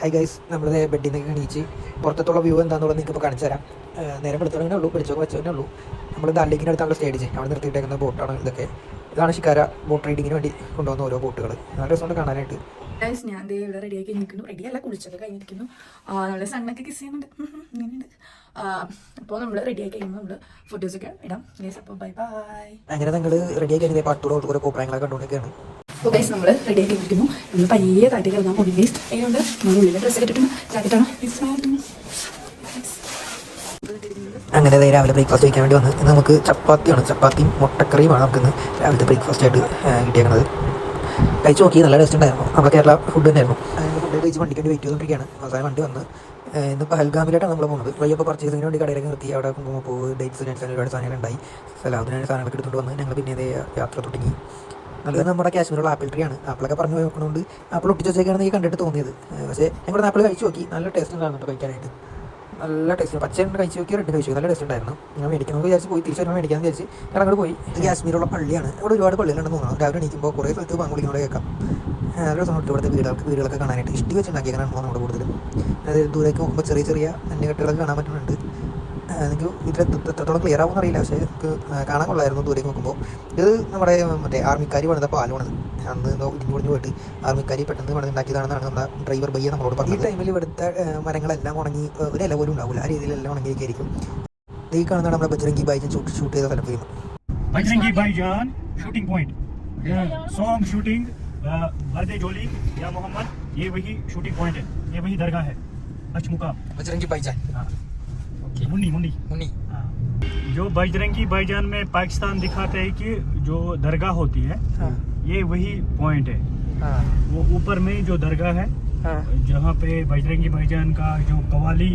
High guys നമ്മൾ ബെഡിൽ നിന്ന് എണീച്ച് പുറത്തുള്ള വ്യൂ എന്താണെന്നുള്ളത് നിങ്ങൾക്ക് ഇപ്പോൾ കാണിച്ചു തരാം നേരം വെളുത്തുടങ്ങനെ ഉള്ളൂ പിടിച്ചൊക്കെ വെച്ചതന്നെ ഉള്ളൂ. നമ്മൾ ദാലിക്കിന്റെ അടുത്താണ് സ്റ്റേഡിച്ച് അവിടെ നിർത്തിയിട്ടേക്കുന്ന ബോട്ടാണ് ഇതൊക്കെ. ഇതാണ് ശിക്കാര ബോട്ട് റൈഡിങ്ങിന് വേണ്ടി കൊണ്ടുവന്ന ഓരോ ബോട്ടുകൾ നല്ല രസമുണ്ട് കാണാനായിട്ട്. ഗൈസ് ഞാൻ ദേ ഇവിടെ റെഡിയാക്കി നിൽക്കുന്നു. റെഡിയല്ല കുളിച്ചൊക്കെ കഴിഞ്ഞിരിക്കുന്നു. ആ, നമ്മൾ സണ്ണൊക്കെ കിസ് ചെയ്യുന്നുണ്ട്. ഇങ്ങനെയുണ്ട്. അപ്പോൾ നമ്മൾ റെഡിയാക്കി കഴിയുമ്പോൾ നമ്മൾ ഫോട്ടോസൊക്കെ ഇടാം. ഗൈസ് അപ്പോൾ ബൈ ബൈ അങ്ങനെ നിങ്ങൾ റെഡിയാക്കി കഴിഞ്ഞാൽ പാട്ടോട് കുറേ കോപ്രായങ്ങളൊക്കെ കണ്ടുകൊണ്ടൊക്കെയാണ് അപ്പോൾ ഗൈസ് നമ്മൾ റെഡി ആക്കി വിളിക്കുന്നു നമ്മൾ പയ്യെ തട്ടി കിടന്നാൽ പോയി ഗൈസ് അതിനുണ്ട് നമ്മൾ ഉള്ളിലെ ഡ്രസ്സ് ഇട്ടിട്ടുണ്ട്. ജാക്കറ്റാണ് അങ്ങനെ അതായത് രാവിലെ ബ്രേക്ക്ഫാസ്റ്റ് കഴിക്കാൻ വേണ്ടി വന്ന്. ഇന്ന് നമുക്ക് ചപ്പാത്തിയാണ്. ചപ്പാത്തിയും മുട്ടക്കറിയുമാണ് നമുക്കിന്ന് രാവിലത്തെ ബ്രേക്ക്ഫാസ്റ്റ് ആയിട്ട് കിട്ടിയേക്കുന്നത് കഴിച്ച് നോക്കി. നല്ല ടേസ്റ്റ് ഉണ്ടായിരുന്നു. നമ്മുടെ കേരള ഫുഡ് തന്നെയായിരുന്നു. ഫുഡ് കഴിച്ച് വണ്ടിക്ക് വേണ്ടി വെയിറ്റ് ചെയ്തുകൊണ്ടിരിക്കുകയാണ് അവസാനം വണ്ടി വന്ന് ഇന്നിപ്പോൾ ഇന്ന് പഹൽഗാമിലായിട്ടാണ് നമ്മൾ പോകുന്നത് വയ്യപ്പോൾ പർച്ചേസിങ്ങിന് വേണ്ടി കടയിലേക്ക് നിർത്തി. അവിടെ കുങ്കുമപ്പൂവ് ഡേറ്റ്സ് ഡേറ്റ്സ് ഒരുപാട് സാധനങ്ങൾ ഉണ്ടായി. സലാദിനാണ് സാധനങ്ങളൊക്കെ എടുത്തുകൊണ്ട് വന്ന് ഞങ്ങൾ പിന്നെ യാത്ര തുടങ്ങി. നല്ലത് നമ്മുടെ കാശ്മീരുള്ള ആപ്പിൾ ട്രീ ആണ്. ആപ്പിളൊക്കെ പറഞ്ഞു നോക്കണോണ്ട് ആപ്പിൾ ഒട്ടിച്ച് വെച്ചേക്കാണ് എനിക്ക് കണ്ടിട്ട് തോന്നിയത്. പക്ഷേ ഞങ്ങളുടെ ആപ്പിൾ കഴിച്ചു നോക്കി. നല്ല ടേസ്റ്റ് ഉണ്ടായിരുന്നു കഴിക്കാനായിട്ട്. നല്ല ടേസ്റ്റ് പച്ച കഴിച്ചു നോക്കി റെഡ് കഴിച്ചു. നല്ല ടേസ്റ്റ് ഉണ്ടായിരുന്നു. ഞാൻ മേടിക്കണമെന്ന് വിചാരിച്ച് പോയി. തിരിച്ചു വരുമ്പോൾ മേടിക്കാമെന്ന് വിചാരിച്ച് ഞാൻ അങ്ങോട്ട് പോയി. കാശ്മീരുള്ള പള്ളിയാണ്. ഇവിടെ ഒരുപാട് പള്ളികളുണ്ടെന്ന് തോന്നുന്നു. രാവിലെ എണീക്കുമ്പോൾ കുറേ സ്ഥലത്ത് ബാങ്ക് വിളിക്കുന്നവിടെ കേൾക്കാം. നല്ല രസമുണ്ട് ഇവിടുത്തെ വീടുകൾക്ക് വീടുകളൊക്കെ കാണാനായിട്ട്. ഇഷ്ടി വെച്ചുണ്ടാക്കിയേക്കാനാണ് നമ്മുടെ കൂടുതലും അതായത് ദൂരേക്ക് നോക്കുമ്പോൾ ചെറിയ ചെറിയ അന്യകെട്ടുകളൊക്കെ കാണാൻ പറ്റുന്നുണ്ട്. എനിക്ക് ഇതിൽ എത്രത്തോളം ക്ലിയർ ആവുമെന്ന് അറിയില്ല പക്ഷേ എനിക്ക് ആ, കാണാൻ കൊള്ളായിരുന്നു ദൂരേക്ക് നോക്കുമ്പോൾ ഇത് നമ്മുടെ മറ്റേ ആർമിക്കാരി പണിത പാലമാണത് അന്ന് എന്തോ ഇടിഞ്ഞു പൊടിഞ്ഞു പോയിട്ട് ആർമിക്കാരി പെട്ടെന്ന് പണിതുണ്ടാക്കിയതാണെന്നാണ് നമ്മുടെ ഡ്രൈവർ ബയ്യ നമ്മളോട് പറഞ്ഞത് ഈ ടൈമിൽ ഇവിടുത്തെ ആ, മരങ്ങളെല്ലാം ഉണങ്ങി ആ, ഒരു ഇല പോലും ഉണ്ടാവില്ല ആ രീതിയിലെല്ലാം ഉണങ്ങിയിരിക്കും ഈ കാണുന്നതാണ് നമ്മുടെ ബജ്രംഗി ബൈജൻ ഷൂട്ട് ഷൂട്ട് ചെയ്ത സ്ഥലം film Bajrangi Bhaijaan shooting point song shooting birthday जोली या मोहम्मद ये वही शूटिंग पॉइंट है ये वही दरगाह है अचमुका ബജ്രംഗി की मुन्नी मुन्नी हाँ। जो बजरंगी भाईजान में पाकिस्तान दिखाते हैं कि जो दरगाह होती है हाँ। ये वही पॉइंट है हाँ। वो ऊपर में जो दरगाह है हाँ। जहाँ पे बजरंगी भाईजान का जो कवाली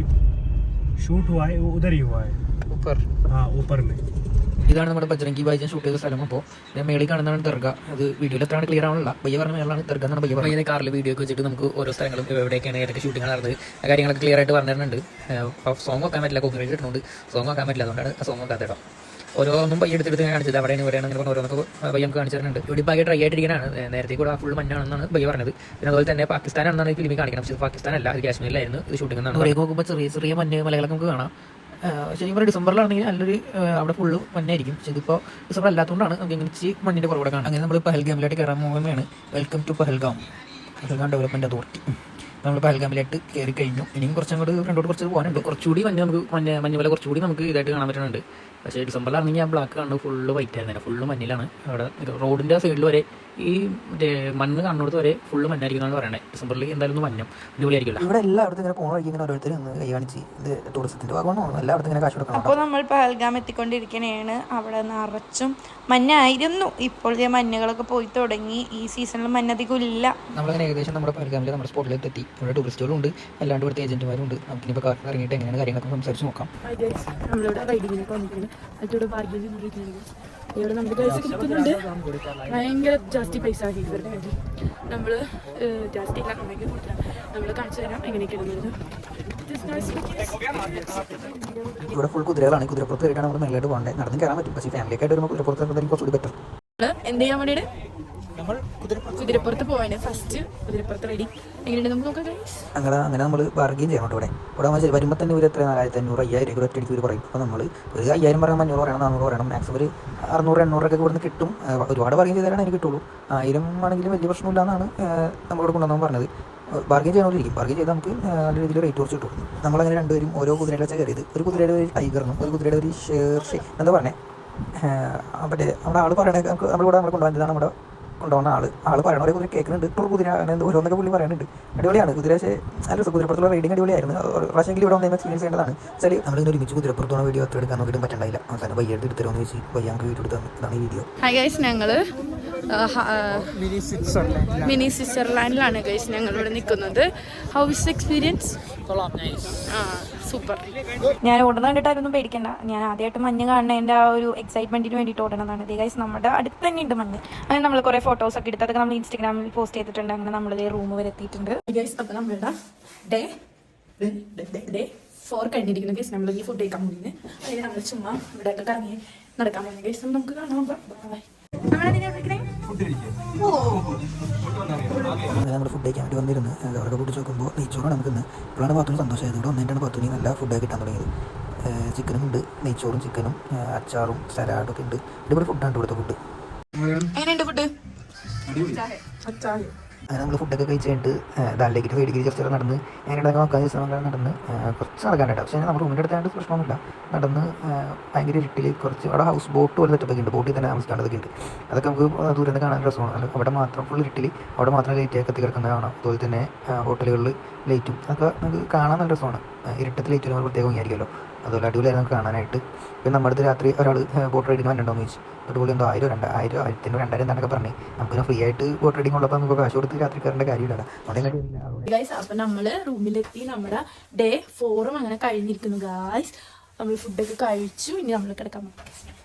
शूट हुआ है वो उधर ही हुआ है സൂപ്പർ हाँ ऊपर में ഇതാണ് നമ്മുടെ ബജ്രംഗി ബൈജൻ ഷൂട്ട് ചെയ്ത സ്ഥലം അപ്പോൾ ഞാൻ മേളിൽ കാണുന്നതാണ് ദർഗ അത് വീഡിയോയിൽ എത്രയാണ് ക്ലിയർ ആവണില്ല ബയ്യ പറഞ്ഞ മേളാണ് ദർഗ എന്നാണ് ബയ്യ പറഞ്ഞത് കാറിൽ വീഡിയോ ഒക്കെ വെച്ചിട്ട് നമുക്ക് ഓരോ സ്ഥലങ്ങളും എവിടെയൊക്കെയാണ് ഏതൊക്കെ ഷൂട്ടിംഗ് നടന്നത് ആ കാര്യങ്ങളൊക്കെ ക്ലിയർ ആയിട്ട് പറഞ്ഞിട്ടുണ്ട് സോങ് വെക്കാൻ പറ്റില്ല കോപ്പറേറ്റ് ഇട്ടുകൊണ്ട് സോങ് വെക്കാൻ പറ്റില്ല അതുകൊണ്ടാണ് സോങ് വെക്കാത്ത കേട്ടോ ഓരോന്നും പയ്യ എടുത്തെടുത്ത് കാണിച്ചത് അവിടെയാണ് ഇവിടെയാണ് അങ്ങനെ ഓരോന്നൊക്കെ പയ്യ നമുക്ക് കാണിച്ചു തരുന്നുണ്ട്. ഇപ്പോൾ ഡ്രൈ ആയിട്ടിരിക്കാണ് നേരത്തെ കൂടെ ഫുൾ മഞ്ഞാണെന്നാണ് പയ്യ പറഞ്ഞത്. പിന്നെ അതുപോലെ തന്നെ പാകിസ്ഥാനാണെന്നാണ് ഈ ഫിലിമി കാണിക്കണം പക്ഷേ പാകിസ്ഥാൻ അല്ല ഇത് കാശ്മീരിലായിരുന്നു. ഇത് ഷൂട്ടിംഗ് എന്നാണ്. പറയുമ്പോൾ നോക്കുമ്പോൾ ചെറിയ ചെറിയ മഞ്ഞ് മലകളൊക്കെ നമുക്ക് കാണാം. ശരിക്കും പറഞ്ഞാൽ ഡിസംബറിലാണെങ്കിൽ നല്ലൊരു അവിടെ ഫുള്ള് മഞ്ഞായിരിക്കും. പക്ഷേ ഇതിപ്പോൾ ഡിസംബർ അല്ലാത്തതുകൊണ്ടാണ് നമുക്ക് ഇങ്ങനെ ഇച്ചിരി മണ്ണിന്റെ കുറവുകൂടെ കാണാം. അങ്ങനെ നമ്മൾ പഹൽഗാമിലായിട്ട് കയറാൻ പോകുന്നതാണ് welcome to Pahalgam. Pahalgam development authority നമ്മൾ പഹൽഗാമിലായിട്ട് കയറി കഴിഞ്ഞു. ഇനിയും കുറച്ചും കൂടി ഫ്രണ്ടോട്ട് കുറച്ച് പോകാനുണ്ട്. കുറച്ചുകൂടി മഞ്ഞ് നമുക്ക് മഞ്ഞ് മഞ്ഞ് പോലെ കുറച്ചുകൂടി നമുക്ക് ഇതായിട്ട് കാണാൻ പറ്റുന്നുണ്ട്. പക്ഷേ ഡിസംബറിലാണെങ്കിൽ ഞാൻ ബ്ലാക്ക് കാണുന്നത് ഫുള്ള് വൈറ്റ് ആയിരുന്നു. ഫുള്ള് മഞ്ഞിലാണ്. അവിടെ റോഡിന്റെ സൈഡിൽ വരെ ഈ മറ്റേ മണ്ണ് കാണുന്നിടത്ത് വരെ ഫുള്ള് മഞ്ഞായിരിക്കും എന്നാണ് പറയണത് ഡിസംബറിൽ എന്തായാലും ഒന്ന് മഞ്ഞും. അടിപൊളിയായിരിക്കില്ല ഇവിടെ എല്ലായിടത്തും ഇങ്ങനെ പോകണ വഴിക്ക് ഇങ്ങനെ ഓരോരുത്തരും ഒന്ന് കൈ കാണിച്ച് ഇത് ടൂറിസത്തിന്റെ ഭാഗമാണോ? എല്ലായിടത്തും ഇങ്ങനെ കാശ് കൊടുക്കണം? അപ്പോൾ നമ്മൾ പഹൽഗാം എത്തിക്കൊണ്ടിരിക്കണേണ്. അവിടെ നിറച്ചും മഞ്ഞായിരുന്നു. ഇപ്പോൾ ഈ മഞ്ഞുകളൊക്കെ പോയി തുടങ്ങി. ഈ സീസണിൽ മഞ്ഞ അധികം ഇല്ല. നമ്മളങ്ങനെ ഏകദേശം നമ്മുടെ പഹൽഗാമിൽ നമ്മുടെ സ്പോട്ടിലേക്ക് എത്തി. ഇവിടെ ടൂറിസ്റ്റുകളും ഉണ്ട്. അല്ലാണ്ട് ഇവിടുത്തെ ഏജന്റുമാരും ഉണ്ട്. നമുക്കിപ്പോൾ ഇറങ്ങിയിട്ട് എങ്ങനെയാണ് കാര്യങ്ങളൊക്കെ സംസാരിച്ച് നോക്കാം. നമ്മളിവിടെ റൈഡിങ്ങിനൊക്കെ വന്നിട്ടുണ്ട് അതിലൂടെ ഇവിടെ നമ്മുടെ പൈസ കിട്ടുന്നുണ്ട്. ഭയങ്കര ജാസ്തി പൈസ ആക്കി ഇവരുടെ നമ്മൾ ജാസ്തി നമ്മൾ കാണിച്ചു തരാം എങ്ങനെയൊക്കെ ഇടുന്നത്. This nice looking. ഇവിടെ ഫുൾ കുതിരകളാണ്. കുതിരപ്പുറത്ത് കയറിയിട്ടാണ് നമ്മൾ മേലോട്ട് പോകേണ്ടത് നടന്ന് കയറാൻ പറ്റും. പക്ഷേ ഫാമിലിയൊക്കെ ആയിട്ട് വരുമ്പോൾ കുതിരപ്പുറത്ത് കുറച്ചുകൂടി ബെറ്റർ എന്ത് ചെയ്യാൻ വേണ്ടിയിട്ട് കുതിരപ്പുറത്ത് പോവാന് ഫസ്റ്റ് കുതിരപ്പുറത്ത് റെഡി എങ്ങനെയുണ്ട്? നമുക്ക് നോക്കാം. അങ്ങനെ അങ്ങനെ നമ്മൾ ബാർഗെയിൻ ചെയ്യണം ഇവിടെ ഇവിടെ നമ്മൾ വരുമ്പോൾ തന്നെ ഒരു എത്ര നാലായിരത്തി അഞ്ഞൂറ് അയ്യായിരം രൂപ ഒറ്റയടിക്ക് ഒരു പറയും. അപ്പോൾ നമ്മൾ ഒരു അയ്യായിരം പറയുമ്പോൾ അഞ്ഞൂറ് പറയണം നാനൂറ് പറയണം. മാക്സിമം ഒരു അറുന്നൂറ് എണ്ണൂറൊക്കെ ഇവിടുന്ന് കിട്ടും. ഒരുപാട് ബാർഗെയിൻ ചെയ്താലാണ് എനിക്ക് കിട്ടുള്ളൂ. ആയിരം ആണെങ്കിലും വലിയ പ്രശ്നമില്ല എന്നാണ് നമ്മളോട് കൊണ്ടുവന്നു പറഞ്ഞത്. ബാർഗെയിൻ ചെയ്യണമിരിക്കും ബാർഗെയിൻ ചെയ്താൽ നമുക്ക് നല്ല രീതിയിൽ റേറ്റ് കുറച്ച് കിട്ടും. നമ്മളങ്ങനെ രണ്ടുപേരും ഓരോ കുതിരയുടെ വെച്ചാൽ കയറിയത്. ഒരു കുതിരയുടെ ഒരു ടൈഗറിനും ഒരു കുതിരയുടെ ഒരു ഷേർഷി എന്താ പറഞ്ഞേ? മറ്റേ നമ്മുടെ ആൾ പറയണേ നമുക്ക് നമ്മളിവിടെ നമ്മൾ കൊണ്ടുപോകാൻ നമ്മുടെ കൊണ്ടുപോകുന്ന ആൾ. ആൾ പറയണ കുതിര കേൾക്കുന്നുണ്ട്. ഇപ്പോൾ കുതിര അങ്ങനെ ഓരോന്നൊക്കെ പുള്ളി പറയുന്നുണ്ട് അടിപൊളിയാണ്. കുതിര പക്ഷേ നല്ല രസം. കുതിരപ്പുറത്തുള്ള റൈഡിങ് അടിപൊളിയായിരുന്നു. പ്രാവശ്യമെങ്കിലും ഇവിടെ വന്ന് എക്സ്പീരിയൻസ് ചെയ്യേണ്ടതാണ്. വെച്ചാൽ നമ്മളിങ്ങനെ ഒരുമിച്ച് കുതിരപ്പുറത്തുള്ള വീഡിയോ അത്ര എടുക്കാൻ നോക്കിയിട്ടും പറ്റണ്ടായില്ല. അവസാനം വയ്യെടുത്ത് എടുത്തരോന്ന് വെച്ച് വയ്യ നമുക്ക് വീഡിയോ എടുത്ത് തന്നതാണ് ഈ വീഡിയോ ഹൈ ഗൈസ് ഞങ്ങൾ മിനി സ്വിറ്റ്സർലാൻഡിലാണ് ഗൈസ് ഞങ്ങൾ ഇവിടെ നിൽക്കുന്നത് ഹൗ ഇസ് എക്സ്പീരിയൻസ് ആ സൂപ്പർ ഞാൻ ഓടുന്ന കണ്ടിട്ടായിരുന്നു പേടിക്കണ്ട. ഞാൻ ആദ്യമായിട്ട് മഞ്ഞ് കാണുന്നതിന്റെ ആ ഒരു എക്സൈറ്റ്മെന്റിന് വേണ്ടിയിട്ട് ഓടണതാണ് ഇത് ഗൈസ് നമ്മുടെ അടുത്ത് തന്നെ ഉണ്ട് മഞ്ഞ്. അങ്ങനെ നമ്മൾ കുറേ ഫോട്ടോസ് ഒക്കെ എടുത്ത് അതൊക്കെ നമ്മൾ ഇൻസ്റ്റാഗ്രാമിൽ പോസ്റ്റ് ചെയ്തിട്ടുണ്ട്. അങ്ങനെ നമ്മൾ റൂം വരെ എത്തിയിട്ടുണ്ട്. ഗൈസ് അപ്പോൾ നമ്മളുടെ ഡേ ഡേ ഫോർ കഴിഞ്ഞിരിക്കുന്നു ഗൈസ് നമ്മൾ ഈ ഫുഡ് കഴിക്കാൻ പോകുന്നത് അതിന് നമ്മൾ ചുമ്മാ ഇവിടെയൊക്കെ കറങ്ങി നടക്കാൻ പോകുന്നത് ഗൈസ് നമുക്ക് കാണാം. ബൈ നമ്മൾ ഫുഡ് കഴിക്കാൻ വേണ്ടി വന്നിരുന്നു. അവരൊക്കെ പിടിച്ച് നോക്കുമ്പോൾ നെയ്ച്ചോറാണ് നമുക്ക് ഇന്ന് ഇപ്പോഴാണ് പാത്തുന് സന്തോഷമായത് ഇവിടെ വന്നിട്ടാണ് പാത്തുനി നല്ല ഫുഡൊക്കെ കിട്ടാൻ തുടങ്ങിയത്. ചിക്കനും ഉണ്ട് നെയ്ച്ചോറും ചിക്കനും അച്ചാറും സലാഡും ഒക്കെ ഉണ്ട്. ഇടിപൊളി ഫുഡാണ് ഇവിടുത്തെ ഫുഡ് എങ്ങനെയുണ്ട് ഫുഡ് അങ്ങനെ നമ്മൾ ഫുഡൊക്കെ കഴിച്ച് കഴിഞ്ഞിട്ട് ദാലിലേക്ക് സൈഡിലേക്ക് ജസ്റ്റ് നേരം നടന്ന് എങ്ങനെയൊക്കെ നോക്കാൻ ദിവസം നടന്ന് കുറച്ച് നടക്കാനുണ്ട് പക്ഷേ നമ്മുടെ റൂമിന്റെ അടുത്തായിട്ട് പ്രശ്നമൊന്നുമില്ല. നടന്ന് ഭയങ്കര ഇരുട്ടിൽ കുറച്ച് അവിടെ ഹൗസ് ബോട്ട് പോലെ സെറ്റപ്പൊക്കെ ഉണ്ട്. ബോട്ടിൽ തന്നെ താമസിക്കാണ്ടതൊക്കെ ഉണ്ട്. അതൊക്കെ നമുക്ക് ദൂരം കാണാൻ രസമാണ്. അവിടെ മാത്രം ഫുൾ ഇരുട്ടിൽ അവിടെ മാത്രം ലൈറ്റ് കത്തി കിടക്കുന്നത് കാണാം അതുപോലെ തന്നെ ഹോട്ടലുകളിൽ ലൈറ്റും. അതൊക്കെ നമുക്ക് കാണാൻ നല്ല രസമാണ്. ഇരട്ടത്തിൽ ലൈറ്റ് നമ്മൾ പ്രത്യേകം വിചാരിക്കുമല്ലോ അതുപോലെ അടിപൊളിയായിരുന്നു കാണാനായിട്ട്. പിന്നെ നമ്മുടെ അടുത്ത് രാത്രി ഒരാൾ ബോട്ട് റൈഡിങ് വന്നിട്ടുണ്ടോയെന്ന് ചോദിച്ചു. അതുപോലെ എന്തോ ആയിരം രണ്ട് ആയിരം ആയിരത്തിന്റെ രണ്ടായിരം എന്നൊക്കെ പറഞ്ഞു. നമുക്ക് ഫ്രീ ആയിട്ട് ബോട്ട് റൈഡിങ് ഉള്ളപ്പോൾ നമുക്ക് കാശ് കൊടുത്ത് രാത്രി കയറേണ്ട കാര്യമില്ല അവിടെ ഗൈസ് അപ്പം നമ്മൾ റൂമിലെത്തി. നമ്മുടെ ഡേ ഫോറും അങ്ങനെ കഴിഞ്ഞിരിക്കുന്നു ഗായ്സ് നമ്മൾ ഫുഡൊക്കെ കഴിച്ചു. ഇനി നമ്മൾ കിടക്കാൻ പോകും